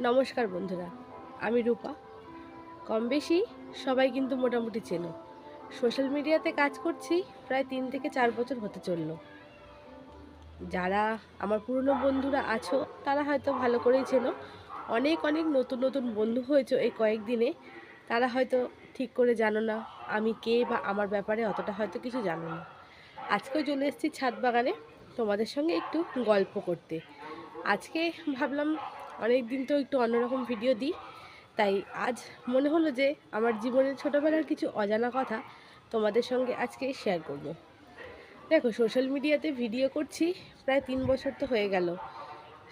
নমস্কার বন্ধুরা, আমি রূপা। কম বেশি সবাই কিন্তু মোটামুটি চেনো। সোশ্যাল মিডিয়াতে কাজ করছি, প্রায় তিন থেকে চার বছর হতে চলল। যারা আমার পুরনো বন্ধুরা আছো, তারা হয়তো ভালো করেই চেনো। অনেক অনেক নতুন নতুন বন্ধু হয়েছে এই কয়েকদিনে। তারা হয়তো ঠিক করে জানো না, আমি কে বা আমার ব্যাপারে অতটা হয়তো কিছু জানো না। আজকেও চলে এসেছি ছাদ বাগানে তোমাদের সঙ্গে একটু গল্প করতে। আজকে ভাবলাম অনেক দিন তো একটু অন্যরকম ভিডিও দিই। তাই আজ মনে হলো যে আমার জীবনের ছোটোবেলার কিছু অজানা কথা তোমাদের সঙ্গে আজকে শেয়ার করব। দেখো সোশ্যাল মিডিয়াতে ভিডিও করছি, প্রায় তিন বছর তো হয়ে গেল।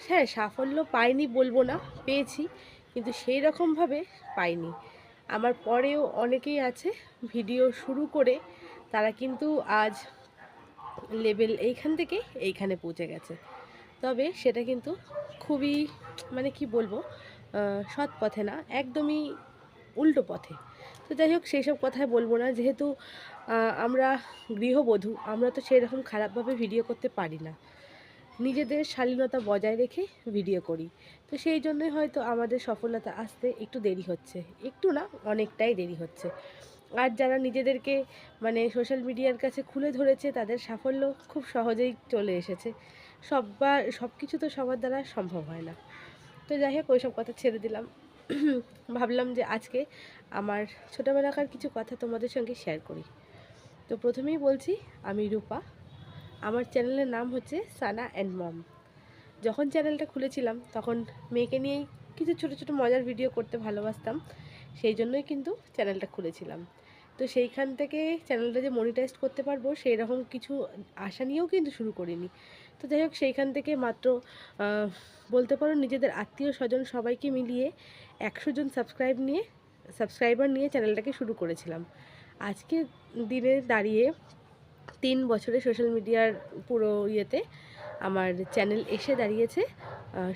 হ্যাঁ সাফল্য পাইনি বলব না, পেয়েছি, কিন্তু সেই রকমভাবে পাইনি। আমার পরেও অনেকেই আছে ভিডিও শুরু করে, তারা কিন্তু আজ লেভেল এইখান থেকে এইখানে পৌঁছে গেছে। তবে সেটা কিন্তু খুবই মানে কি বলব সৎ পথে না, একদমই উল্টো পথে। তো যাই হোক, সেই সব কথাই বলব না, যেহেতু আমরা গৃহবধূ, আমরা তো সেরকম খারাপভাবে ভিডিও করতে পারি না। নিজেদের শালীনতা বজায় রেখে ভিডিও করি। তো সেই জন্যই হয়তো আমাদের সফলতা আসতে একটু দেরি হচ্ছে। একটু না, অনেকটাই দেরি হচ্ছে। আর যারা নিজেদেরকে মানে সোশ্যাল মিডিয়ার কাছে খুলে ধরেছে, তাদের সাফল্য খুব সহজেই চলে এসেছে। সববার সব কিছু তো সবার দ্বারা সম্ভব হয় না। তো যাই হোক, ওইসব কথা ছেড়ে দিলাম। ভাবলাম যে আজকে আমার ছোটোবেলাকার কিছু কথা তোমাদের সঙ্গে শেয়ার করি। তো প্রথমেই বলছি, আমি রূপা। আমার চ্যানেলের নাম হচ্ছে সানা অ্যান্ড মম। যখন চ্যানেলটা খুলেছিলাম, তখন মেয়েকে নিয়েই কিছু ছোটো ছোটো মজার ভিডিও করতে ভালোবাসতাম। সেই জন্যই কিন্তু চ্যানেলটা খুলেছিলাম। তো সেইখান থেকে চ্যানেলটা যে মনিটাইজ করতে পারব, সেই রকম কিছু আশা নিয়েও কিন্তু শুরু করিনি। তো যাই হোক, সেইখান থেকে মাত্র বলতে পারো নিজেদের আত্মীয় স্বজন সবাইকে মিলিয়ে একশো জন সাবস্ক্রাইব নিয়ে সাবস্ক্রাইবার নিয়ে চ্যানেলটাকে শুরু করেছিলাম। আজকে দিনে দাঁড়িয়ে তিন বছরে সোশ্যাল মিডিয়ার পুরো ইয়েতে আমার চ্যানেল এসে দাঁড়িয়েছে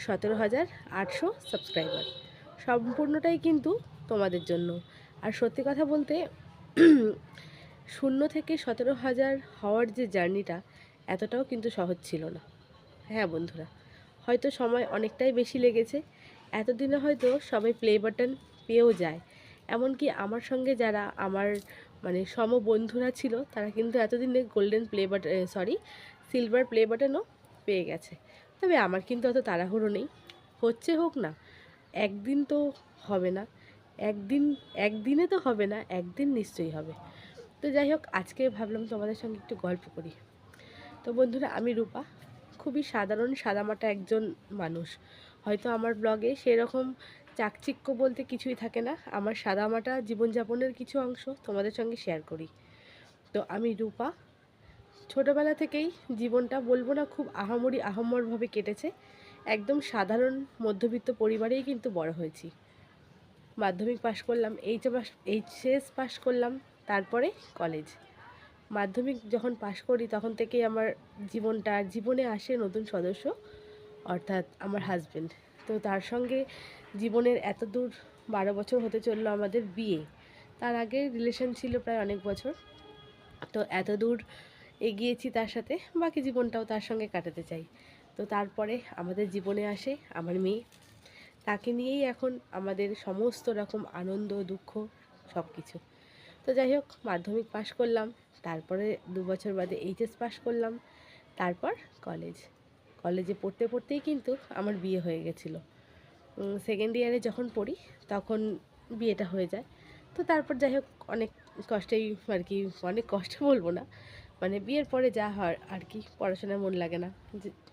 সতেরো হাজার আটশো সাবস্ক্রাইবার সম্পূর্ণটাই কিন্তু তোমাদের জন্য। আর সত্যি কথা বলতে, শূন্য থেকে সতেরো হাজার হওয়ার যে জার্নিটা এতটাও কিন্তু সহজ ছিল না। হ্যাঁ বন্ধুরা, হয়তো সময় অনেকটাই বেশি লেগেছে, এতদিনে হয়তো সবাই প্লে বাটন পেয়েও যায়। এমনকি আমার সঙ্গে যারা আমার মানে সম বন্ধুরা ছিল, তারা কিন্তু এতদিনে golden play button sorry silver play বাটনও পেয়ে গেছে। তবে আমার কিন্তু অত তাড়াহুড়ো নেই, হচ্ছে হোক না, একদিন তো হবে না, একদিন, একদিনে তো হবে না, একদিন নিশ্চয়ই হবে। তো যাই হোক, আজকে ভাবলাম তোমাদের সঙ্গে একটু গল্প করি। তো বন্ধুরা, আমি রূপা। খুবই সাধারণ, সাদামাটা একজন মানুষ। হয়তো আমার ব্লগে সেরকম চাকচিক্য বলতে কিছুই থাকে না। আমার সাদামাটা জীবনযাপনের কিছু অংশ তোমাদের সঙ্গে শেয়ার করি। তো আমি রূপা। ছোটোবেলা থেকেই জীবনটা বলব না, খুব আহামরি আহম্মরভাবে কেটেছে। একদম সাধারণ মধ্যবিত্ত পরিবারেই কিন্তু বড় হয়েছি। মাধ্যমিক পাশ করলাম এইচ পাস এইচএস পাশ করলাম, তারপরে কলেজ মাধ্যমিক যখন পাশ করি, তখন থেকেই আমার জীবনটা, জীবনে আসে নতুন সদস্য, অর্থাৎ আমার হাজব্যান্ড তো তার সঙ্গে জীবনের এত দূর বারো বছর হতে চলল আমাদের বিয়ে। তার আগে রিলেশন ছিল প্রায় অনেক বছর। তো এত দূর এগিয়েছি তার সাথে, বাকি জীবনটাও তার সঙ্গে কাটাতে চাই। তো তারপরে আমাদের জীবনে আসে আমার মেয়ে। তাকে নিয়েই এখন আমাদের সমস্ত রকম আনন্দ, দুঃখ সব কিছু তো যাই হোক, মাধ্যমিক পাশ করলাম। তারপরে দু বছর বাদে এইচএস পাশ করলাম। তারপর কলেজ কলেজে পড়তে পড়তেই কিন্তু আমার বিয়ে হয়ে গেছিল। সেকেন্ড ইয়ারে যখন পড়ি, তখন বিয়েটা হয়ে যায়। তো তারপর যাই হোক, অনেক কষ্টেই আর কি, অনেক কষ্ট বলব না। মানে বিয়ের পরে যা হয় আর কি, পড়াশোনায় মন লাগে না।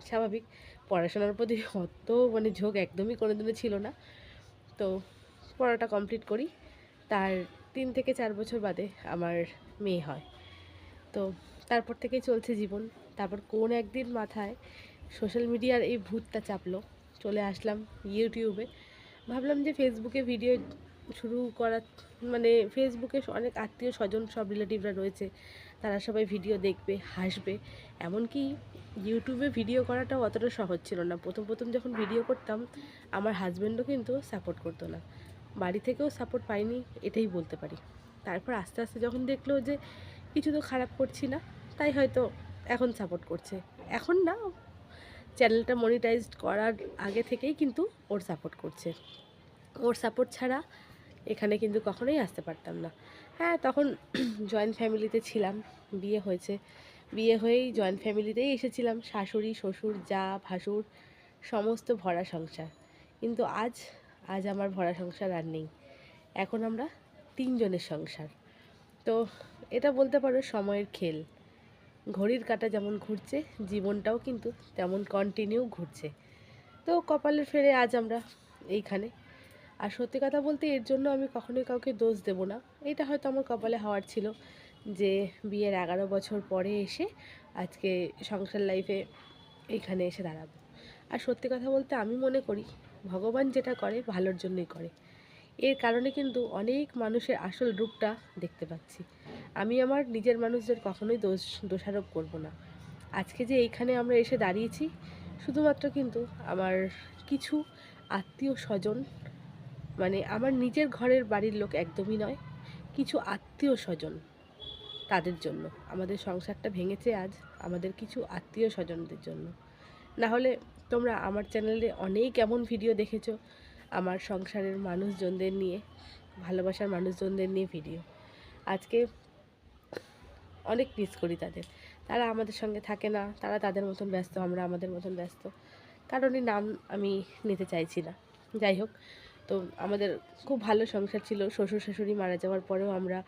স্বাভাবিক, পড়াশোনার প্রতি অত মানে ঝোঁক একদমই কোনো দিনও ছিল না। তো পড়াটা কমপ্লিট করি। তার তিন থেকে চার বছর বাদে আমার মেয়ে হয়। তো তারপর থেকেই চলছে জীবন। তারপর কোন একদিন মাথায় সোশ্যাল মিডিয়ার এই ভূতটা চাপলো। চলে আসলাম ইউটিউবে ভাবলাম যে ফেসবুকে ভিডিও শুরু করা মানে ফেসবুকে অনেক আত্মীয় স্বজন, সব রিলেটিভরা রয়েছে। তারা সবাই ভিডিও দেখবে, হাসবে। এমনকি ইউটিউবে ভিডিও করাটাও অতটা সহজ ছিল না। প্রথম প্রথম যখন ভিডিও করতাম, আমার হাজব্যান্ডও কিন্তু সাপোর্ট করতো না। বাড়ি থেকেও সাপোর্ট পাইনি, এটাই বলতে পারি। তারপর আস্তে আস্তে যখন দেখল যে কিছু তো খারাপ করছি না, তাই হয়তো এখন সাপোর্ট করছে। এখন না চ্যানেলটা মনিটাইজড করার আগে থেকেই কিন্তু ওর সাপোর্ট করছে। ওর সাপোর্ট ছাড়া এখানে কিন্তু কখনোই আসতে পারতাম না। হ্যাঁ তখন জয়েন্ট ফ্যামিলিতে ছিলাম, বিয়ে হয়েছে। বিয়ে হয়েই জয়েন্ট ফ্যামিলিতেই এসেছিলাম, শাশুড়ি, শ্বশুর, যা, ভাসুর, সমস্ত ভরা সংসার। কিন্তু আজ আজ আমার ভরা সংসার আর নেই। এখন আমরা তিনজনের সংসার। তো এটা বলতে পারো সময়ের খেল। ঘড়ির কাঁটা যেমন ঘুরছে, জীবনটাও কিন্তু তেমন কন্টিনিউ ঘুরছে। তো কপালের ফেরে আজ আমরা এইখানে। আর সত্যি কথা বলতে এর জন্য আমি কখনোই কাউকে দোষ দেব না। এটা হয়তো আমার কপালে হওয়ার ছিল যে বিয়ের এগারো বছর পরে এসে আজকে সংসার লাইফে এইখানে এসে দাঁড়াবো। আর সত্যি কথা বলতে আমি মনে করি, ভগবান যেটা করে ভালোর জন্যই করে। এর কারণে কিন্তু অনেক মানুষের আসল রূপটা দেখতে পাচ্ছি। আমি আমার নিজের মানুষদের কখনোই দোষ, দোষারোপ করব না। আজকে যে এইখানে আমরা এসে দাঁড়িয়েছি, শুধুমাত্র কিন্তু আমার কিছু আত্মীয় স্বজন মানে আমার নিজের ঘরের বাড়ির লোক একদমই নয়, কিছু আত্মীয় স্বজন তাদের জন্য। আমাদের সংসারটা ভেঙেছে আজ, আমাদের কিছু আত্মীয় স্বজনদের জন্য। না হলে তোমরা আমার চ্যানেলে অনেক এমন ভিডিও দেখেছ আমার সংসারের মানুষজনদের নিয়ে, ভালোবাসার মানুষজনদের নিয়ে ভিডিও আজকে অনেক মিস করি তাদের। তারা আমাদের সঙ্গে থাকে না, তারা তাদের মতন ব্যস্ত, আমরা আমাদের মতন ব্যস্ত। কারণে নাম আমি নিতে চাইছি না। যাই হোক, তো আমাদের খুব ভালো সংসার ছিল। শ্বশুর শাশুড়ি মারা যাওয়ার পরেও আমরা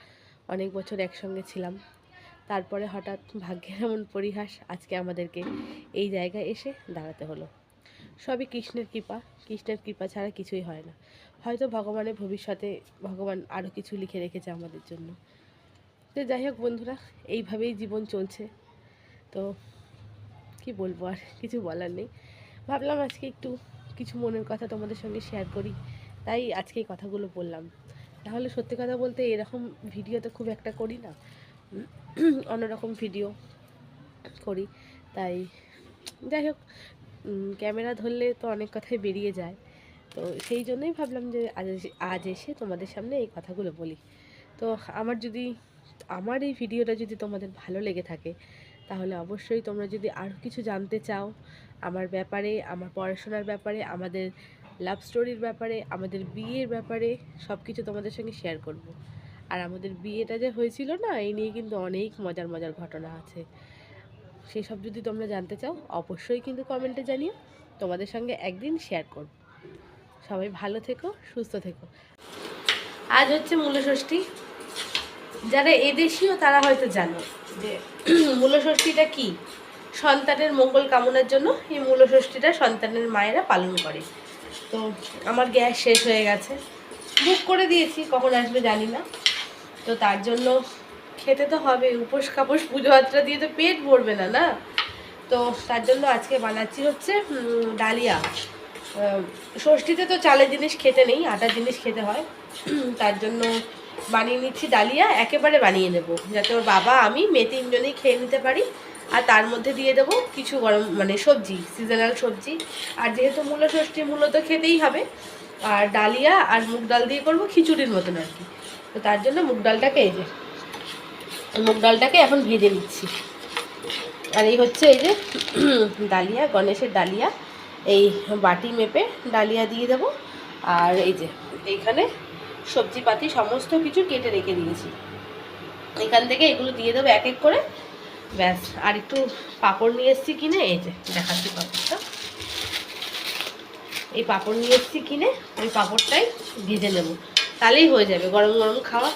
অনেক বছর একসঙ্গে ছিলাম। তারপরে হঠাৎ ভাগ্যের এমন পরিহাস আজকে আমাদেরকে এই জায়গায় এসে দাঁড়াতে হলো। সবই কৃষ্ণের কৃপা কৃষ্ণের কৃপা ছাড়া কিছুই হয় না। হয়তো ভগবানের ভবিষ্যতে ভগবান আরও কিছু লিখে রেখেছে আমাদের জন্য। তো যাই হোক বন্ধুরা, এইভাবেই জীবন চলছে। তো কি বলব আর, কিছু বলার নেই। ভাবলাম আজকে একটু কিছু মনের কথা তোমাদের সঙ্গে শেয়ার করি। তাই আজকে এই কথাগুলো বললাম। তাহলে সত্যি কথা বলতে এরকম ভিডিও তো খুব একটা করি না। অন্যরকম ভিডিও করি। তাই যাই হোক ক্যামেরা ধরলে তো অনেক কথাই বেরিয়ে যায়। তো সেই জন্যই ভাবলাম যে আজ আজ এসে তোমাদের সামনে এই কথাগুলো বলি। তো আমার যদি, আমার এই ভিডিওটা যদি তোমাদের ভালো লেগে থাকে, তাহলে অবশ্যই তোমরা যদি আরও কিছু জানতে চাও আমার ব্যাপারে, আমার পড়াশোনার ব্যাপারে, আমাদের লাভ স্টোরির ব্যাপারে, আমাদের বিয়ের ব্যাপারে সব কিছু তোমাদের সঙ্গে শেয়ার করব। আর আমাদের বিয়েটা যে হয়েছিল না, এই নিয়ে কিন্তু অনেক মজার মজার ঘটনা আছে। সেসব যদি তোমরা জানতে চাও, অবশ্যই কিন্তু কমেন্টে জানিও। তোমাদের সঙ্গে একদিন শেয়ার করব। সবাই ভালো থেকো, সুস্থ থেকো। আজ হচ্ছে মূলষষ্ঠী যারা এদেশীয়, তারা হয়তো জানো যে মূলষষ্ঠীটা কি? সন্তানের মঙ্গল কামনার জন্য এই মূলষষ্ঠীটা সন্তানের মায়েরা পালন করে। তো আমার গ্যাস শেষ হয়ে গেছে। বুক করে দিয়েছি, কখন আসবে জানি না। তো তার জন্য খেতে তো হবে, উপোস কাপোস পুজো আত্রা দিয়ে তো পেট ভরবে না না? তো তার জন্য আজকে বানাচ্ছি হচ্ছে ডালিয়া। ষষ্ঠীতে তো চালের জিনিস খেতে নেই, আটার জিনিস খেতে হয়। তার জন্য বানিয়ে নিচ্ছি ডালিয়া, একেবারে বানিয়ে নেব, যাতে ওর বাবা, আমি, মেয়ে তিনজনেই খেয়ে নিতে পারি। আর তার মধ্যে দিয়ে দেবো কিছু গরম মানে সবজি সিজনাল সবজি। আর যেহেতু মূল ষষ্ঠী মূলত খেতেই হবে। আর ডালিয়া আর মুগ ডাল দিয়ে করব খিচুড়ির মতন আর কি। তো তার জন্য মুগ ডালটাকে এই যে মুগ ডালটাকে এখন ভেজে নিচ্ছি। আর এই হচ্ছে এই যে ডালিয়া, গণেশের ডালিয়া। এই বাটি মেপে ডালিয়া দিয়ে দেবো। আর এই যে এইখানে সবজিপাতি সমস্ত কিছু কেটে রেখে দিয়েছি। এখান থেকে এগুলো দিয়ে দেবো এক এক করে। ব্যাস, আর একটু পাঁপড় নিয়ে এসেছি কিনে। এই যে দেখাচ্ছি পাঁপড়টা। এই পাঁপড় নিয়ে এসেছি কিনে, ওই পাঁপড়টাই ভেজে নেব। তাহলেই হয়ে যাবে গরম গরম খাওয়া।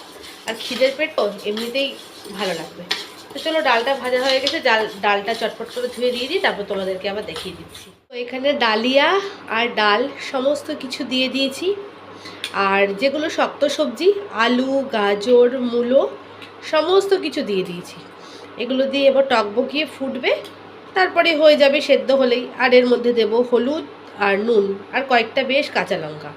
আর খিদের পেট তো, এমনিতেই ভালো লাগবে। তো চলো, ডালটা ভাজা হয়ে গেছে ডাল ডালটা চটপট করে ধুয়ে দিয়ে দিই, তারপর তোমাদেরকে আবার দেখিয়ে দিচ্ছি। তো এখানে ডালিয়া আর ডাল সমস্ত কিছু দিয়ে দিয়েছি। আর যেগুলো শক্ত সবজি, আলু, গাজর, মূলো, সমস্ত কিছু দিয়ে দিয়েছি। এগুলো দিয়ে এবার টক বকিয়ে ফুটবে, তারপরে হয়ে যাবে সেদ্ধ হলেই। আর এর মধ্যে দেব হলুদ আর নুন, আর কয়েকটা বেশ কাঁচা লঙ্কা।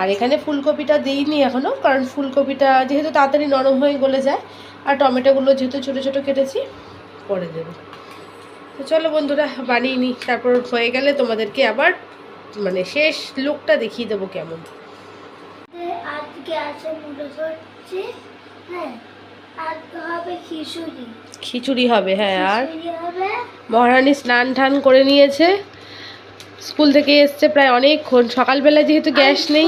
আর এখানে ফুলকপিটা দিইনি এখনও কারণ ফুলকপিটা যেহেতু তাড়াতাড়ি নরম হয়ে গলে যায় আর টমেটোগুলো যেহেতু ছোটো ছোটো কেটেছি পরে দেবো। তো চলো বন্ধুরা বানিয়ে নিই। তারপর হয়ে গেলে তোমাদেরকে আবার মানে শেষ লুকটা দেখিয়ে দেবো কেমন। আজকে আছে হচ্ছে হ্যাঁ খিচুড়ি। হবে হ্যাঁ আর মহারানী স্নান টান করে নিয়েছে। স্কুল থেকে এসছে প্রায় অনেকক্ষণ। সকালবেলা যেহেতু গ্যাস নেই।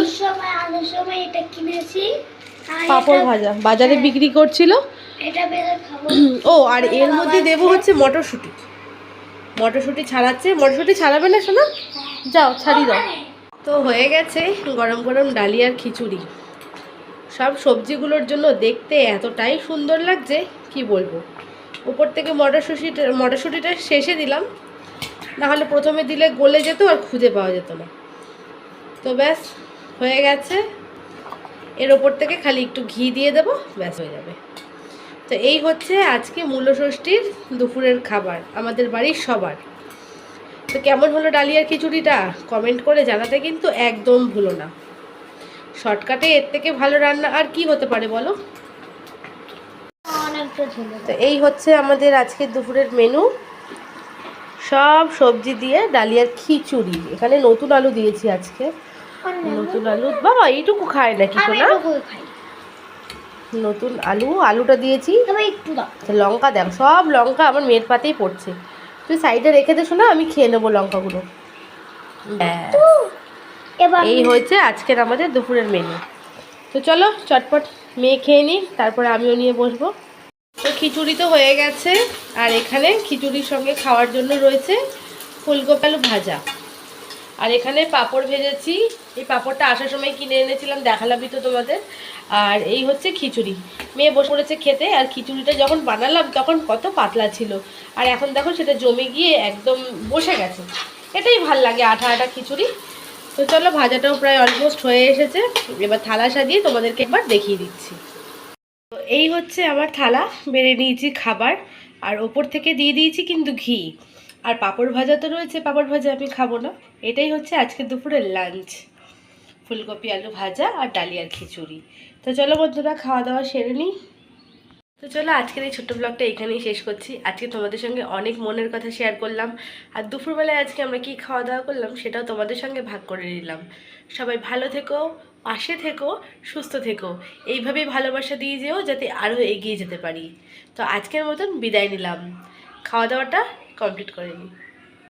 পাঁপড় ভাজা। বাজারে বিক্রি করছিল। ও আর এর মধ্যে দেবো হচ্ছে মটরশুঁটি। মটরশুঁটি ছাড়াচ্ছে। মটরশুঁটি ছাড়াবে না শোনা যাও ছাড়ি দাও। তো হয়ে গেছে গরম গরম ডালি আর খিচুড়ি। সব সবজিগুলোর জন্য দেখতে এতটাই সুন্দর লাগছে কি বলব? উপর থেকে মটরশুঁটিটা মটরশুঁটিটা শেষে দিলাম। না হলে প্রথমে দিলে গলে যেত আর খুঁজে পাওয়া যেত না। তো ব্যাস হয়ে গেছে। এর ওপর থেকে খালি একটু ঘি দিয়ে দেবো ব্যাস হয়ে যাবে। তো এই হচ্ছে আজকে মূলষষ্ঠীর দুপুরের খাবার আমাদের বাড়ির সবার। তো কেমন হলো ডালিয়ার খিচুড়িটা? কমেন্ট করে জানাতে কিন্তু একদম ভুলো না। শর্টকাটে এর থেকে ভালো রান্না আর কি হতে পারে বলো? তো এই হচ্ছে আমাদের আজকে দুপুরের মেনু সব সবজি দিয়ে ডালিয়ার খিচুড়ি। এখানে নতুন আলু দিয়েছি আজকে। নতুন আলু। বাবা এইটুকু খায় নাকি শোনা এটুকু খাই। নতুন আলু আলুটা দিয়েছি। তবে একটু দাও। আচ্ছা, লঙ্কা দেখ সব লঙ্কা আমার মেয়ের পাতেই পড়ছে। তুই সাইডে রেখে দে শোনা আমি খেয়ে নেব লঙ্কাগুলো। এই হয়েছে আজকের আমাদের দুপুরের মেনু তো চলো চটপট মেয়ে খেয়ে নিই তারপরে আমিও নিয়ে বসবো। তো খিচুড়ি তো হয়ে গেছে, আর এখানে খিচুড়ির সঙ্গে খাওয়ার জন্য রয়েছে ফুলকপি আলু ভাজা। আর এখানে পাঁপড় ভেজেছি, এই পাঁপড়টা আসার সময় কিনে এনেছিলাম, দেখালামই তো তোমাদের। আর এই হচ্ছে খিচুড়ি। মেয়ে বসে পড়েছে খেতে, আর খিচুড়িটা যখন বানালাম তখন কত পাতলা ছিল। আর এখন দেখো সেটা জমে গিয়ে একদম বসে গেছে। এটাই ভালো লাগে আঠা আঠা খিচুড়ি। তো চলো, ভাজাটাও প্রায় অলমোস্ট হয়ে এসেছে। এবার থালা সাজিয়ে তোমাদেরকে একবার দেখিয়ে দিচ্ছি। তো এই হচ্ছে আমার থালা, বেড়ে নিয়েছি খাবার, আর ওপর থেকে দিয়ে দিয়েছি কিন্তু ঘি। আর পাঁপড় ভাজা তো রয়েছে, পাঁপড় ভাজা আমি খাব না। এটাই হচ্ছে আজকে দুপুরের লাঞ্চ ফুলকপি, আলু ভাজা আর ডালিয়ার খিচুড়ি। তো চলো বন্ধুরা, খাওয়া দাওয়া সেরে নিই। তো চলো, আজকের এই ছোট্ট ব্লগটা এখানেই শেষ করছি। আজকে তোমাদের সঙ্গে অনেক মনের কথা শেয়ার করলাম। আর দুপুরবেলায় আজকে আমরা কি খাওয়া দাওয়া করলাম, সেটাও তোমাদের সঙ্গে ভাগ করে নিলাম। সবাই ভালো থেকো। পাশে থেকো, সুস্থ থেকো। এইভাবেই ভালোবাসা দিয়ে যেও যাতে আরও এগিয়ে যেতে পারি। তো আজকের মতন বিদায় নিলাম। খাওয়া দাওয়াটা কমপ্লিট করে নিই